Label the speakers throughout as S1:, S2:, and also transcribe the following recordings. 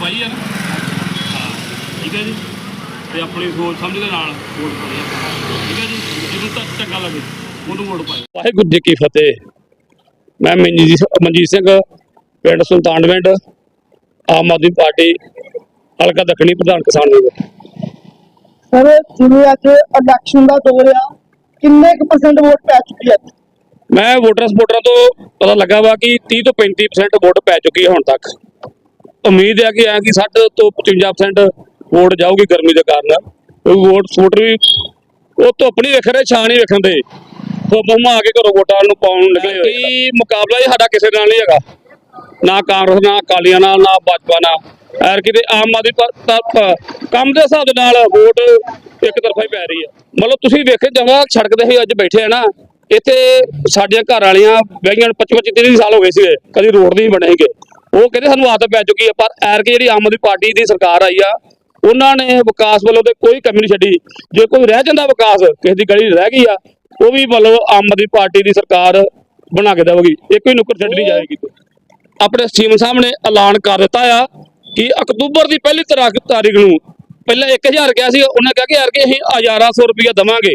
S1: ਭਾਈ ਆ ਹਾਂ ਠੀਕ ਹੈ ਜੀ। ਤੇ ਆਪਣੀ ਸੋਚ ਸਮਝ ਦੇ ਨਾਲ ਵੋਟ ਪਾਈ ਠੀਕ ਹੈ ਜੀ। ਜਿਹਨੂੰ ਤਾਂ ਚੰਗਾ ਲੱਗੇ ਉਹਨੂੰ ਵੋਟ ਪਾਈ
S2: ਵਾਹਿਗੁਰੂ ਜੀ ਕੀ ਫਤਿਹ। ਮੈਂ ਮਨਜੀਤ ਮਨਜੀਤ ਸਿੰਘ ਪਿੰਡ ਸੁਲਤਾਨਵਿੰਡ ਆਮ ਆਦਮੀ ਪਾਰਟੀ ਹਲਕਾ ਦੱਖਣੀ ਪ੍ਰਧਾਨ ਕਿਸਾਨ ਯੂਨੀਅਨ
S3: ਸਰ ਜਿਵੇਂ ਅੱਜ ਇਲੈਕਸ਼ਨ ਦਾ ਦੌਰ ਆ ਕਿੰਨੇ ਕੁ ਪਰਸੈਂਟ ਵੋਟ ਪੈ ਚੁੱਕੀ ਹੈ?
S2: ਮੈਂ ਵੋਟਰ ਸਪੋਰਟਰਾਂ ਤੋਂ ਪਤਾ ਲੱਗਾ ਵਾ ਕਿ 30 ਤੋਂ 35% ਵੋਟ ਪੈ ਚੁੱਕੀ ਹੈ ਹੁਣ ਤੱਕ। ਉਮੀਦ ਹੈ ਕਿ ਐ ਕਿ 60 ਤੋਂ 55% ਵੋਟ ਜਾਊਗੀ ਗਰਮੀ ਦੇ ਕਾਰਨ। ਵੋਟ ਸਪੋਰਟਰ ਵੀ ਉਹ ਧੁੱਪ ਨਹੀਂ ਵੇਖ ਰਹੇ ਛਾਂ ਨਹੀਂ ਵੇਖਣ ਦੇ। ਧੁੱਪ ਮਾ ਆ ਕੇ ਘਰੋਂ ਵੋਟਾਂ ਨੂੰ ਪਾਉਣ ਨਿਕਲੇ ਹੋਏ ਕੀ ਮੁਕਾਬਲਾ ਹੀ ਸਾਡਾ ਕਿਸੇ ਨਾਲ ਨਹੀਂ ਹੈਗਾ। ਨਾ ਕਾਂਗਰਸ ਨਾ ਅਕਾਲੀਆਂ ਨਾਲ ਨਾ ਭਾਜਪਾ ਨਾਲ। ਐਰ ਕਿਤੇ ਆਮ ਆਦਮੀ ਪਾ- ਤਰਫ ਕੰਮ ਦੇ ਹਿਸਾਬ ਦੇ ਨਾਲ ਵੋਟ ਇੱਕ ਤਰਫਾ ਹੀ ਪੈ ਰਹੀ ਹੈ ਮਤਲਬ ਤੁਸੀਂ ਵੇਖੇ ਜਾਵਾ ਸੜਕ ਤੇ ਅੱਜ ਬੈਠੇ ਆ ਨਾ, ਇੱਥੇ ਸਾਡੀਆਂ ਘਰ ਵਾਲੀਆਂ ਬਹਿਗੀਆਂ 25 25 ਸਾਲ ਹੋ ਗਏ ਸੀਗੇ, ਕਦੀ ਰੋਡ ਨਹੀਂ ਬਣੇਗੇ ਉਹ ਕਹਿੰਦੇ ਸਾਨੂੰ ਆਦਤ ਪੈ ਚੁੱਕੀ ਹੈ ਪਰ ਐਰ ਕਿ ਜਿਹੜੀ ਆਮ ਆਦਮੀ ਪਾਰਟੀ ਦੀ ਸਰਕਾਰ ਆਈ ਆ, ਉਹਨਾਂ ਨੇ ਵਿਕਾਸ ਵੱਲੋਂ ਤੇ ਕੋਈ ਕਮੀ ਨਹੀਂ ਛੱਡੀ। ਜੇ ਕੋਈ ਰਹਿ ਜਾਂਦਾ ਵਿਕਾਸ, ਕਿਸੇ ਦੀ ਗਲੀ ਰਹਿ ਗਈ ਆ, ਉਹ ਵੀ ਮਤਲਬ ਆਮ ਆਦਮੀ ਪਾਰਟੀ ਦੀ ਸਰਕਾਰ ਬਣਾ ਕੇ ਦੇਵੇਗੀ। ਇੱਕੋ ਹੀ ਨੁੱਕਰ ਛੱਡ ਨਹੀਂ ਜਾਏਗੀ ਆਪਣੇ ਸੀਐਮ ਸਾਹਿਬ ਨੇ ਐਲਾਨ ਕਰ ਦਿੱਤਾ ਆ ਕਿ ਅਕਤੂਬਰ ਦੀ ਪਹਿਲੀ ਤਰਾ- ਤਾਰੀਖ ਨੂੰ ਪਹਿਲਾਂ 1000 ਕਿਹਾ ਸੀ, ਉਹਨਾਂ ਕਿਹਾ ਕਿ ਯਾਰ ਕਿ ਅਸੀਂ 1100 ਰੁਪਇਆ ਦਵਾਂਗੇ।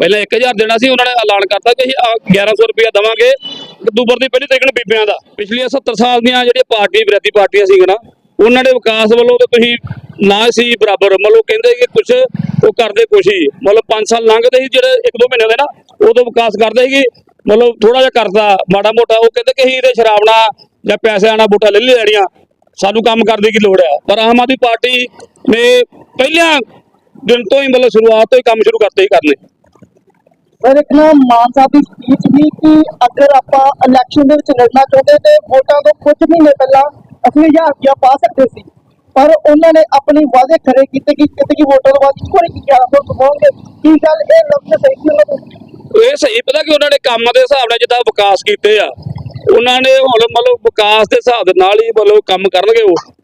S2: ਪਹਿਲਾਂ 1000 ਦੇਣਾ ਸੀ, ਉਹਨਾਂ ਨੇ ਐਲਾਨ ਕਰਤਾ ਕਿ ਅਸੀਂ 1100 ਰੁਪਇਆ ਦਵਾਂਗੇ। ਅਕਤੂਬਰ ਦੀ ਪਹਿਲੀ ਤਰੀਕ ਨੂੰ ਬੀਬੀਆਂ ਦਾ। ਪਿਛਲੀਆਂ 70 ਸਾਲ ਦੀਆਂ ਜਿਹੜੀਆਂ ਪਾਰਟੀ, ਵਿਰੋਧੀ ਪਾਰਟੀਆਂ ਸੀਗੀਆਂ ਨਾ, ਉਹਨਾਂ ਦੇ ਵਿਕਾਸ ਵੱਲੋਂ ਤੇ ਤੁਸੀਂ ਨਾ ਸੀ ਬਰਾਬਰ। ਮਤਲਬ ਕਹਿੰਦੇ ਕਿ ਕੁਝ ਉਹ ਕਰਦੇ ਕੁਛ ਹੀ। ਮਤਲਬ 5 ਸਾਲ ਲੰਘਦੇ ਸੀ, ਜਿਹੜੇ ਇੱਕ ਦੋ ਮਹੀਨੇ ਦੇ ਨਾ, ਉਦੋਂ ਵਿਕਾਸ ਕਰਦੇ ਸੀ। ਮਤਲਬ ਥੋੜਾ ਜਿਹਾ ਕਰਦਾ, ਮਾੜਾ ਮੋਟਾ। ਉਹ ਕਹਿੰਦੇ ਕਿ ਅਸੀਂ ਇਹਦੇ ਸ਼ਰਾਬਣਾ ਜਾਂ ਪੈਸਿਆਂ ਨਾਲ ਵੋਟਾਂ ਲੈ ਲੈਣੀਆਂ। ਸਾਨੂੰ ਕੰਮ ਕਰਨ ਦੀ ਕੀ ਲੋੜ ਹੈ ਪਰ ਆਮ ਆਦਮੀ ਪਾਰਟੀ ਨੇ ਪਹਿਲਿਆਂ ਦਿਨ ਤੋਂ ਹੀ ਮਤਲਬ ਸ਼ੁਰੂਆਤ ਤੋਂ ਹੀ ਕੰਮ ਸ਼ੁਰੂ ਕਰਤੇ ਹੀ ਕਰਨੇ।
S3: ਸਰ ਇੱਕ ਨਾ ਮਾਨ ਸਾਹਿਬ ਦੀ ਸਪੀਚ ਵੀ ਕਿ ਅਗਰ ਆਪਾਂ ਇਲੈਕਸ਼ਨ ਦੇ ਵਿੱਚ ਲੜਨਾ ਚਾਹੁੰਦੇ ਤੇ ਵੋਟਾਂ ਤੋਂ ਕੁਝ ਮਹੀਨੇ ਪਹਿਲਾਂ ਅਸੀਂ 1000 ਰੁਪਇਆ ਪਾ ਸਕਦੇ ਸੀ। ਪਰ ਉਹਨਾਂ ਨੇ ਆਪਣੇ ਵਾਅਦੇ ਖਰੇ ਕੀਤੇ ਕਿ ਕਿਤੇ ਕੀ ਵੋਟਾਂ ਤੋਂ ਬਾਅਦ ਵਾਰੀ ਕੀ ਸੋ ਕਹੋਗੇ ਕੀ ਗੱਲ ਇਹ ਲਫ਼ਜ਼ ਸਹੀ ਨਹੀਂ ਉਹਨਾਂ ਤੋਂ
S2: ਇਹ ਸਹੀ ਪਤਾ ਕਿ ਉਹਨਾਂ ਨੇ ਕੰਮ ਦੇ ਹਿਸਾਬ ਨਾਲ ਜਿੱਦਾਂ ਵਿਕਾਸ ਕੀਤੇ ਆ ਉਹਨਾਂ ਨੇ ਹੁਣ ਮਤਲਬ ਵਿਕਾਸ ਦੇ ਹਿਸਾਬ ਦੇ ਨਾਲ ਹੀ ਮਤਲਬ ਕੰਮ ਕਰਨਗੇ ਉਹ।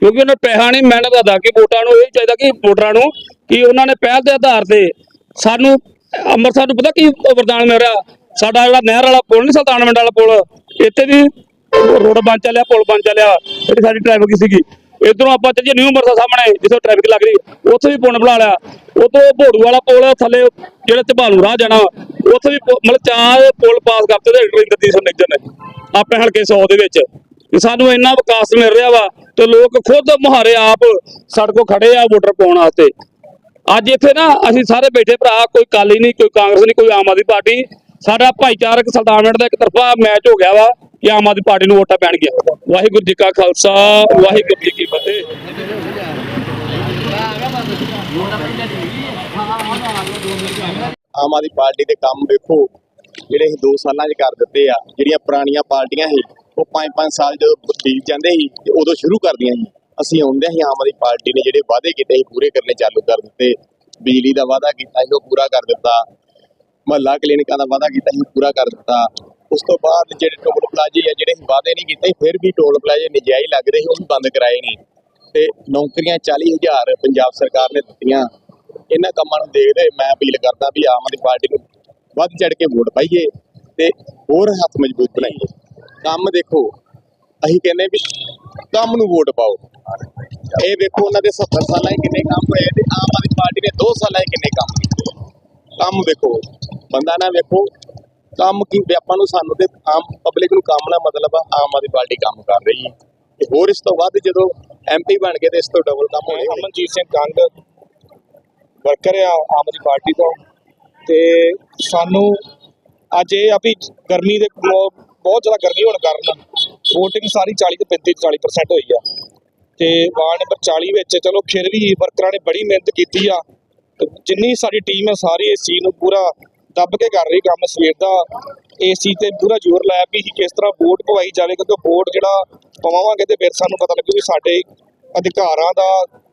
S2: ਕਿਉਂਕਿ ਉਹਨਾਂ ਪੈਸਾ ਨਹੀਂ, ਮਿਹਨਤ ਦਾ ਕਿ ਵੋਟਾਂ ਨੂੰ ਇਹ ਚਾਹੀਦਾ ਕਿ ਵੋਟਰਾਂ ਨੂੰ ਕਿ ਉਹਨਾਂ ਨੇ ਪਹਿਲ ਦੇ ਆਧਾਰ ਤੇ ਸਾਨੂੰ, ਅੰਮ੍ਰਿਤਸਰ ਨੂੰ ਪਤਾ ਕੀ ਵਰਦਾਨ ਮਿਲ ਰਿਹਾ? ਸਾਡਾ ਜਿਹੜਾ ਨਹਿਰ ਵਾਲਾ ਪੁਲ ਨਹੀਂ ਸੁਲਤਾਨਵਿੰਡ ਵਾਲਾ ਪੁਲ, ਇੱਥੇ ਵੀ ਰੋਡ ਬਣ ਚੱਲਿਆ, ਪੁਲ ਬਣ ਚੱਲਿਆ, ਜਿਹੜੀ ਸਾਡੀ ਟ੍ਰੈਫਿਕ ਸੀਗੀ। ਇਧਰੋਂ ਆਪਾਂ ਚੱਲੀਏ ਨਿਊ ਅੰਮ੍ਰਿਤਸਰ ਸਾਹਮਣੇ, ਜਿੱਥੇ ਟ੍ਰੈਫਿਕ ਲੱਗ ਰਹੀ ਉੱਥੇ ਵੀ ਪੁਲ ਬਣਾ ਲਿਆ। ਉਤੋਂ ਭੋੜੂ ਵਾਲਾ ਪੁਲ ਥੱਲੇ ਜਿਹੜੇ ਧਬਾਲੂ ਰਾਹ ਜਾਣਾ, ਉੱਥੇ ਵੀ ਮਤਲਬ ਚਾਰ ਪੁਲ ਪਾਸ ਕਰਤੇ ਤੇ ਰਵਿੰਦਰਜੀਤ ਸਿੰਘ ਨਿੱਜਰ ਨੇ ਆਪਣੇ ਹਲਕੇ 100 ਦੇ ਵਿੱਚ। ਕਿ ਸਾਨੂੰ ਇੰਨਾ ਵਿਕਾਸ ਮਿਲ ਰਿਹਾ ਵਾ ਤੇ ਲੋਕ ਖੁਦ ਮੁਹਾਰੇ ਆਪ ਸੜਕੋਂ ਖੜੇ ਆ ਵੋਟਰ ਪਾਉਣ ਵਾਸਤੇ। ਅੱਜ ਇੱਥੇ ਨਾ ਅਸੀਂ ਸਾਰੇ ਬੈਠੇ ਭਰਾ, ਕੋਈ ਕਾਲੀ ਨਹੀਂ, ਕੋਈ ਕਾਂਗਰਸ ਨਹੀਂ, ਕੋਈ ਆਮ ਆਦਮੀ ਪਾਰਟੀ। ਸਾਡਾ ਭਾਈਚਾਰਕ ਸੁਲਤਾਨਵਿੰਡ ਦਾ ਇੱਕ ਤਰਫਾ ਮੈਚ ਹੋ ਗਿਆ ਵਾ ਕਿ ਆਮ ਆਦਮੀ ਪਾਰਟੀ ਨੂੰ ਵੋਟਾਂ ਪੈਣਗੀਆਂ ਵਾਹਿਗੁਰੂ ਜੀ ਕਾ ਖਾਲਸਾ, ਵਾਹਿਗੁਰੂ ਜੀ ਕੀ ਫਤਿਹ।
S4: ਆਮ ਆਦਮੀ ਪਾਰਟੀ ਦੇ ਕੰਮ ਵੇਖੋ, ਜਿਹੜੇ ਅਸੀਂ 2 ਸਾਲਾਂ 'ਚ ਕਰ ਦਿੱਤੇ ਆ, ਜਿਹੜੀਆਂ ਪੁਰਾਣੀਆਂ ਪਾਰਟੀਆਂ ਸੀ ਉਹ 5-5 ਸਾਲ ਜਦੋਂ ਬੀਤ ਜਾਂਦੇ ਸੀ ਤੇ ਉਦੋਂ ਸ਼ੁਰੂ ਕਰਦੀਆਂ ਸੀ। ਅਸੀਂ ਆਉਂਦੇ ਸੀ, ਆਮ ਆਦਮੀ ਪਾਰਟੀ ਨੇ ਜਿਹੜੇ ਵਾਅਦੇ ਕੀਤੇ ਸੀ, ਪੂਰੇ ਕਰਨੇ ਚਾਲੂ ਕਰ ਦਿੱਤੇ। ਬਿਜਲੀ ਦਾ ਵਾਅਦਾ ਕੀਤਾ ਸੀ, ਉਹ ਪੂਰਾ ਕਰ ਦਿੱਤਾ। ਮਹੱਲਾ ਕਲੀਨਿਕਾਂ ਦਾ ਵਾਅਦਾ ਕੀਤਾ ਸੀ, ਉਹ ਪੂਰਾ ਕਰ ਦਿੱਤਾ। ਉਸ ਤੋਂ ਬਾਅਦ ਜਿਹੜੇ ਟੋਲ ਪਲਾਜ਼ੇ ਆ, ਜਿਹੜੇ ਵਾਅਦੇ ਨਹੀਂ ਕੀਤੇ, ਫਿਰ ਵੀ ਟੋਲ ਪਲਾਜ਼ੇ ਨਜਾਇਜ਼ ਲੱਗ ਰਹੇ ਸੀ, ਉਹ ਬੰਦ ਕਰਾਏ ਨੇ। ਤੇ ਨੌਕਰੀਆਂ 40000 ਪੰਜਾਬ ਸਰਕਾਰ ਨੇ ਦਿੱਤੀਆਂ। ਇਹਨਾਂ ਕੰਮਾਂ ਨੂੰ ਦੇਖਦੇ ਮੈਂ ਅਪੀਲ ਕਰਦਾ ਵੀ ਆਮ ਆਦਮੀ ਪਾਰਟੀ ਨੂੰ ਵੱਧ ਚੜ ਕੇ ਵੋਟ ਪਾਈਏ ਤੇ ਹੋਰ ਹੱਥ ਮਜ਼ਬੂਤ ਬਣਾਈਏ। ਕੰਮ ਦੇਖੋ, ਅਸੀਂ ਕਹਿੰਦੇ ਵੀ ਕੰਮ ਨੂੰ ਵੋਟ ਪਾਓ। ਇਹ ਦੇਖੋ ਉਹਨਾਂ ਦੇ 70 ਸਾਲਾਂ 'ਚ ਕਿੰਨੇ ਕੰਮ ਹੋਏ ਤੇ ਆਮ ਆਦਮੀ ਪਾਰਟੀ ਨੇ 2 ਸਾਲਾਂ 'ਚ ਕਿੰਨੇ ਕੰਮ ਕੀਤੇ ਕੰਮ ਦੇਖੋ, ਬੰਦਾ ਨਾ ਵੇਖੋ, ਕੰਮ ਕੀ ਆਪਾਂ ਨੂੰ ਸਾਨੂੰ ਤੇ ਆਮ ਪਬਲਿਕ ਨੂੰ ਕੰਮ ਨਾਲ ਮਤਲਬ ਆ, ਆਮ ਆਦਮੀ ਪਾਰਟੀ ਕੰਮ ਕਰ ਰਹੀ ਹੈ। ਤੇ ਹੋਰ ਇਸ ਤੋਂ ਵੱਧ ਜਦੋਂ ਐਮਪੀ ਬਣ ਗਏ ਤੇ ਇਸ ਤੋਂ ਡਬਲ ਕੰਮ ਹੋਣੇ
S5: ਅਮਨਜੀਤ ਸਿੰਘ ਕੰਗ ਵਰਕਰ ਆ ਆਮ ਆਦਮੀ ਪਾਰਟੀ ਤੋਂ ਤੇ ਸਾਨੂੰ ਅੱਜ ਇਹ ਆ ਵੀ ਗਰਮੀ ਦੇ ਬਹੁਤ ਜ਼ਿਆਦਾ ਗਰਮੀ ਹੋਣ ਕਾਰਨ VOTING ਸਾਰੀ 40 ਤੋਂ 35 40% ਹੋਈ ਆ। ਤੇ ਵਾਰਡ ਨੰਬਰ 40 ਵਿੱਚ ਚਲੋ ਫਿਰ ਵੀ ਵਰਕਰਾਂ ਨੇ ਬੜੀ ਮਿਹਨਤ ਕੀਤੀ ਆ। ਜਿੰਨੀ ਸਾਡੀ ਟੀਮ ਹੈ ਸਾਰੀ ਇਸ ਚੀਜ਼ ਨੂੰ ਪੂਰਾ ਦੱਬ ਕੇ ਕਰ ਰਹੀ ਕੰਮ ਸਵੇਰ ਦਾ। ਇਸ ਚੀਜ਼ ਤੇ ਪੂਰਾ ਜ਼ੋਰ ਲਾਇਆ ਵੀ ਕਿਸ ਤਰ੍ਹਾਂ ਵੋਟ ਪਵਾਈ ਜਾਵੇ, ਕਿਉਂਕਿ ਵੋਟ ਜਿਹੜਾ ਪਵਾਵਾਂਗੇ ਤੇ ਫਿਰ ਸਾਨੂੰ ਪਤਾ ਲੱਗੂ ਵੀ ਸਾਡੇ ਅਧਿਕਾਰਾਂ ਦਾ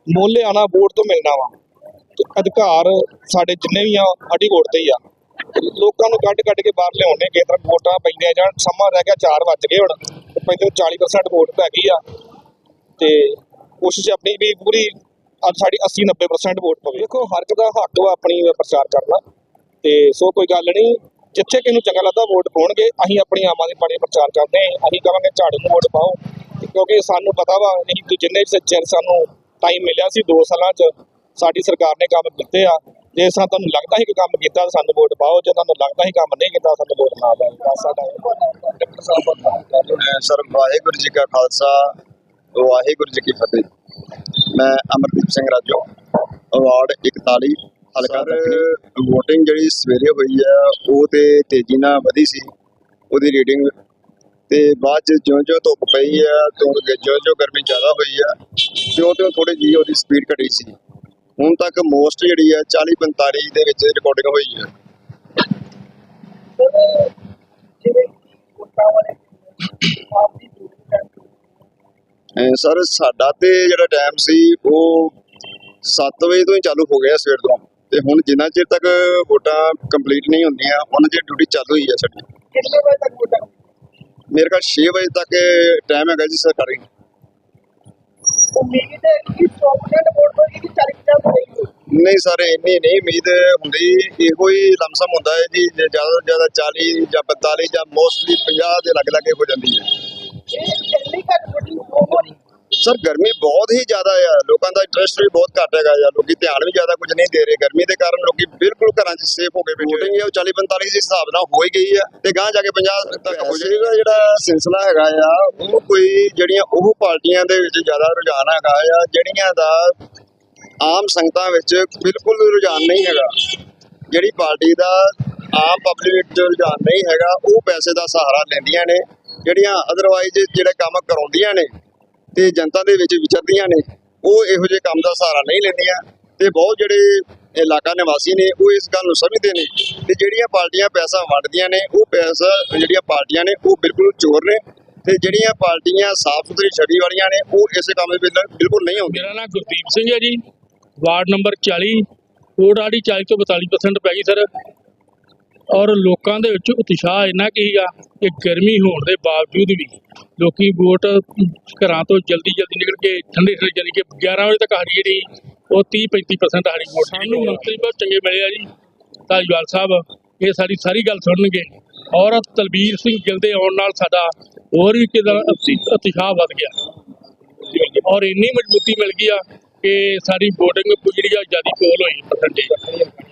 S5: ਮੁੱਲ ਆਣਾ ਵੋਟ ਤੋਂ ਮਿਲਣਾ ਵਾ। ਤੇ ਅਧਿਕਾਰ ਸਾਡੇ ਜਿੰਨੇ ਵੀ ਆ, ਸਾਡੀ ਵੋਟ ਤੇ ਹੀ ਆ। ਲੋਕਾਂ ਨੂੰ ਕੱਢ ਕੱਢ ਕੇ ਬਾਹਰ ਲਿਆਉਣੇ ਕਿਸ ਵੋਟਾਂ ਪੈਂਦੀਆਂ ਜਾਣ ਸਮਾਂ ਰਹਿ ਗਿਆ 4 ਵੱਜ ਗਏ ਹੁਣ, ਤੇ ਪਹਿਲੇ 40% ਵੋਟ ਪੈ ਗਈ ਆ। ਤੇ ਕੋਸ਼ਿਸ਼ ਆਪਣੀ ਵੀ ਪੂਰੀ ਅੱਜ ਸਾਡੀ 80 90% ਵੋਟ ਪਵੇ। ਦੇਖੋ, ਹਰ ਇੱਕ ਦਾ ਹੱਕ ਵਾ ਆਪਣੀ ਪ੍ਰਚਾਰ ਕਰਨਾ। ਤੇ ਸੋ ਕੋਈ ਗੱਲ ਨਹੀਂ ਜਿੱਥੇ ਕਿਹਨੂੰ ਚੰਗਾ ਲੱਗਦਾ ਵੋਟ ਪਾਉਣਗੇ, ਅਸੀਂ ਆਪਣੀ ਆਮ ਆਦਮੀ ਪਾਰਟੀ ਦਾ ਪ੍ਰਚਾਰ ਕਰਦੇ ਹਾਂ, ਅਸੀਂ ਕਹਾਂਗੇ ਝਾੜੂ ਨੂੰ ਵੋਟ ਪਾਓ। ਕਿਉਂਕਿ ਸਾਨੂੰ ਪਤਾ ਵਾ, ਅਸੀਂ ਜਿੰਨੇ ਚਿਰ- ਚਿਰ ਸਾਨੂੰ ਟਾਈਮ ਮਿਲਿਆ ਸੀ 2 ਸਾਲਾਂ 'ਚ ਸਾਡੀ ਸਰਕਾਰ ਨੇ ਕੰਮ ਕੀਤੇ ਆ ਜੇ ਸਾ ਤੁਹਾਨੂੰ ਲੱਗਦਾ ਸੀ ਕਿ ਕੰਮ ਕੀਤਾ ਤਾਂ ਸਾਨੂੰ ਵੋਟ ਪਾਓ ਜੇ ਤੁਹਾਨੂੰ ਲੱਗਦਾ ਸੀ ਕੰਮ ਨਹੀਂ ਕੀਤਾ ਸਾਨੂੰ ਵੋਟ ਨਾ ਪਾਓ। ਬਸ ਸਾਡਾ ਡਾਕਟਰ ਸਾਹਿਬ
S6: ਸਰ ਵਾਹਿਗੁਰੂ ਜੀ ਕਾ ਖਾਲਸਾ ਵਾਹਿਗੁਰੂ ਜੀ ਕੀ ਫਤਿਹ। ਮੈਂ ਅਮਰਦੀਪ ਸਿੰਘ ਰਾਜੋ ਅਵਾਰਡ 41 ਹਲਕਾ VOTING ਜਿਹੜੀ ਸਵੇਰੇ ਹੋਈ ਆ ਉਹ ਤੇ ਤੇਜ਼ੀ ਨਾਲ ਵਧੀ ਸੀ ਉਹਦੀ ਰੀਡਿੰਗ ਤੇ ਬਾਅਦ ਚ ਜਿਉਂ ਜਿਉਂ ਧੁੱਪ ਪਈ ਆ ਤੋਂ ਜਿਉਂ ਜਿਉਂ ਗਰਮੀ ਜ਼ਿਆਦਾ ਹੋਈ ਆ ਤਿਉਂ ਤਿਉਂ ਥੋੜੀ ਜਿਹੀ ਉਹਦੀ ਸਪੀਡ ਘਟੀ ਸੀ। ਹੁਣ ਤੱਕ ਮੋਸਟ ਜਿਹੜੀ ਆ 40 45 ਦੇ ਵਿੱਚ ਰਿਕਾਰਡਿੰਗ ਹੋਈ ਆ।
S3: ਸਰ
S6: ਸਾਡਾ ਤੇ ਜਿਹੜਾ ਟਾਈਮ ਸੀ ਉਹ 7 ਵਜੇ ਤੋਂ ਹੀ ਚਾਲੂ ਹੋ ਗਿਆ ਸਵੇਰ ਤੋਂ। ਤੇ ਹੁਣ ਜਿੰਨਾ ਚਿਰ ਤੱਕ ਵੋਟਾਂ ਕੰਪਲੀਟ ਨਹੀਂ ਹੁੰਦੀਆਂ ਉਹਨਾਂ ਚਿਰ ਡਿਊਟੀ ਚਾਲੂ ਹੀ ਹੈ ਸਾਡੀ।
S3: ਕਿੰਨੇ ਵਜੇ ਤੱਕ ਵੋਟਾਂ?
S6: ਮੇਰੇ ਖਿਆਲ 6 ਵਜੇ ਤੱਕ ਟਾਈਮ ਹੈਗਾ ਜੀ ਸਰਕਾਰੀ।
S3: ਉਮੀਦ ਹੈ ਕਿ 100% ਵੋਟ ਹੋਏਗੀ ਕਿ 40% ਹੋਏਗੀ
S6: ਨਹੀਂ ਸਰ ਇੰਨੀ ਨਹੀਂ ਉਮੀਦ ਹੁੰਦੀ ਇਹੋ ਹੀ ਲਮਸਮ ਹੁੰਦਾ ਹੈ ਜੀ ਜ਼ਿਆਦਾ ਤੋਂ ਜ਼ਿਆਦਾ 40 ਜਾਂ 42 ਜਾਂ ਮੋਸਟਲੀ 50 ਦੇ ਲੱਗ ਲੱਗੇ ਹੋ ਜਾਂਦੀ ਹੈ।
S3: ਇਹ ਇੰਨੀ ਘੱਟ ਵੋਟਿੰਗ ਹੋ ਰਹੀ
S6: ਸਰ ਗਰਮੀ ਬਹੁਤ ਹੀ ਜ਼ਿਆਦਾ ਆ। ਲੋਕਾਂ ਦਾ ਇੰਟਰਸਟ ਵੀ ਬਹੁਤ ਘੱਟ ਹੈਗਾ ਆ। ਲੋਕੀ ਧਿਆਨ ਵੀ ਜ਼ਿਆਦਾ ਕੁਝ ਨਹੀਂ ਦੇ ਰਹੇ। ਗਰਮੀ ਦੇ ਕਾਰਨ ਲੋਕੀ ਬਿਲਕੁਲ ਘਰਾਂ 'ਚ ਸੇਫ ਹੋ ਕੇ ਬੈਠੇ VOTING ਇਹ 40 45 ਦੇ ਹਿਸਾਬ ਨਾਲ ਹੋ ਹੀ ਗਈ ਆ ਤੇ ਗਾਂ ਜਾ ਕੇ 50 ਤੱਕ ਹੋ ਜਾਏਗਾ ਜਿਹੜਾ ਸਿਲਸਿਲਾ ਹੈਗਾ ਆ ਉਹ ਕੋਈ ਜਿਹੜੀਆਂ ਉਹ ਪਾਰਟੀਆਂ ਦੇ ਵਿੱਚ ਜ਼ਿਆਦਾ ਰੁਝਾਨ ਹੈਗਾ ਆ ਜਿਹੜੀਆਂ ਦਾ ਆਮ ਸੰਗਤਾਂ ਵਿੱਚ ਬਿਲਕੁਲ ਰੁਝਾਨ ਨਹੀਂ ਹੈਗਾ। ਜਿਹੜੀ ਪਾਰਟੀ ਦਾ ਆਮ ਪਬਲਿਕ ਵਿੱਚ ਰੁਝਾਨ ਨਹੀਂ ਹੈਗਾ ਉਹ ਪੈਸੇ ਦਾ ਸਹਾਰਾ ਲੈਂਦੀਆਂ ਨੇ। ਜਿਹੜੀਆਂ ਅਦਰਵਾਈਜ਼ ਜਿਹੜੇ ਕੰਮ ਕਰਾਉਂਦੀਆਂ ਨੇ ਤੇ ਜਨਤਾ ਦੇ ਵਿੱਚ ਵਿਚਰਦੀਆਂ ਨੇ, ਉਹ ਇਹੋ ਜਿਹੇ ਕੰਮ ਦਾ ਸਹਾਰਾ ਨਹੀਂ ਲੈਂਦੀਆਂ। ਤੇ ਬਹੁਤ ਜਿਹੜੇ ਇਲਾਕਾ ਨਿਵਾਸੀ ਨੇ, ਉਹ ਇਸ ਗੱਲ ਨੂੰ ਸਮਝਦੇ ਨੇ ਤੇ ਜਿਹੜੀਆਂ ਪਾਰਟੀਆਂ ਪੈਸਾ ਵੰਡਦੀਆਂ ਨੇ, ਉਹ ਪੈਸਾ ਜਿਹੜੀਆਂ ਪਾਰਟੀਆਂ ਨੇ, ਉਹ ਬਿਲਕੁਲ ਚੋਰ ਨੇ। ਤੇ ਜਿਹੜੀਆਂ ਪਾਰਟੀਆਂ ਸਾਫ਼ ਸੁਥਰੀ ਛਵੀ ਵਾਲੀਆਂ ਨੇ, ਉਹ ਇਸੇ ਕੰਮ ਵਿੱਚ ਬਿਲਕੁਲ ਨਹੀਂ ਆਉਂਦੀਆਂ।
S7: ਮੇਰਾ ਨਾਮ ਗੁਰਦੀਪ ਸਿੰਘ ਹੈ ਜੀ। ਵਾਰਡ ਨੰਬਰ 40 ਵੋਟ ਆੜੀ 40 ਤੋਂ 42% ਪੈ ਗਈ ਸਰ ਔਰ ਲੋਕਾਂ ਦੇ ਵਿੱਚ ਉਤਸ਼ਾਹ ਇੰਨਾ ਕੀ ਸੀਗਾ ਕਿ ਗਰਮੀ ਹੋਣ ਦੇ ਬਾਵਜੂਦ ਵੀ ਲੋਕੀ ਵੋਟ ਘਰਾਂ ਤੋਂ ਜਲਦੀ ਜਲਦੀ ਨਿਕਲ ਕੇ ਠੰਡੇ ਠੰਡੇ ਜਾਨੀ ਕਿ 11 ਵਜੇ ਤੱਕ ਸਾਡੀ ਜਿਹੜੀ ਉਹ 30 35% ਸਾਡੀ ਵੋਟ ਸਾਨੂੰ ਮੰਤਰੀ ਬਹੁਤ ਚੰਗੇ ਮਿਲੇ ਆ ਜੀ। ਧਾਲੀਵਾਲ ਸਾਹਿਬ ਇਹ ਸਾਡੀ ਸਾਰੀ ਗੱਲ ਸੁਣਨਗੇ। ਔਰ ਤਲਬੀਰ ਸਿੰਘ ਗਿੱਲ ਦੇ ਆਉਣ ਨਾਲ ਸਾਡਾ ਹੋਰ ਵੀ ਕਿਦਾ ਉਤਸ਼ਾਹ ਵੱਧ ਗਿਆ। ਔਰ ਇੰਨੀ ਮਜ਼ਬੂਤੀ ਮਿਲ ਗਈ ਆ ਕਿ ਸਾਡੀ VOTING ਜਿਹੜੀ ਆ ਜ਼ਿਆਦਾ ਕੋਲ ਹੋਈ ਪਰਸੈਂਟੇਜ